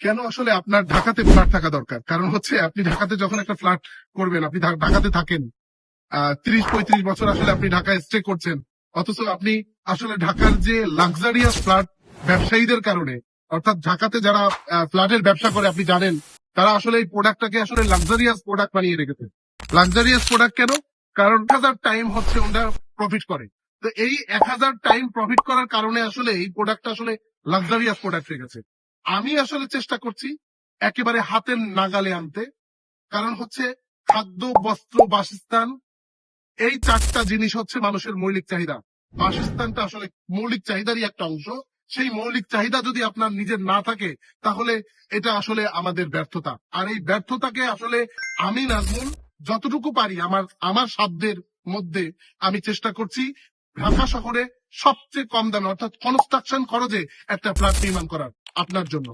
কেন আসলে আপনার ঢাকাতে ফ্ল্যাট থাকা দরকার? কারণ হচ্ছে আপনি ঢাকাতে যখন একটা ফ্ল্যাট করবেন, আপনি ঢাকাতে থাকেন। তিরিশ, পঁয়ত্রিশ বছর আসলে আপনি ঢাকায় স্টে করছেন। অথচ আপনি আসলে ঢাকার যে লাক্সারিয়াস ফ্ল্যাট ব্যবসায়ীদের কারণে, অর্থাৎ ঢাকাতে যারা ফ্ল্যাটের ব্যবসা করে, আপনি জানেন, তারা আসলে এই প্রোডাক্টটাকে আসলে লাক্সারিয়াস প্রোডাক্ট বানিয়ে রেখেছে। লাক্সারিয়াস প্রোডাক্ট কেন? কারণ হাজার টাইম হচ্ছে ওটা প্রফিট করে। তো এই এক হাজার টাইম প্রফিট করার কারণে আসলে এই প্রোডাক্টটা আসলে লাক্সারিয়াস প্রোডাক্ট গেছে। আমি আসলে চেষ্টা করছি একেবারে হাতের নাগালে আনতে। কারণ হচ্ছে খাদ্য, বস্ত্র, বাসস্থান, এই চারটা জিনিস হচ্ছে মানুষের মৌলিক চাহিদা। বাসস্থানটা আসলে মৌলিক চাহিদারই একটা অংশ। সেই মৌলিক চাহিদা যদি আপনার নিজের না থাকে, তাহলে এটা আসলে আমাদের ব্যর্থতা। আর এই ব্যর্থতাকে আসলে আমি, নাজমুল, যতটুকু পারি আমার আমার সাধ্যের মধ্যে আমি চেষ্টা করছি ঢাকা শহরে সবচেয়ে কম দামে, অর্থাৎ কনস্ট্রাকশন খরচে একটা ফ্ল্যাট নির্মাণ করার। আপনার জন্য।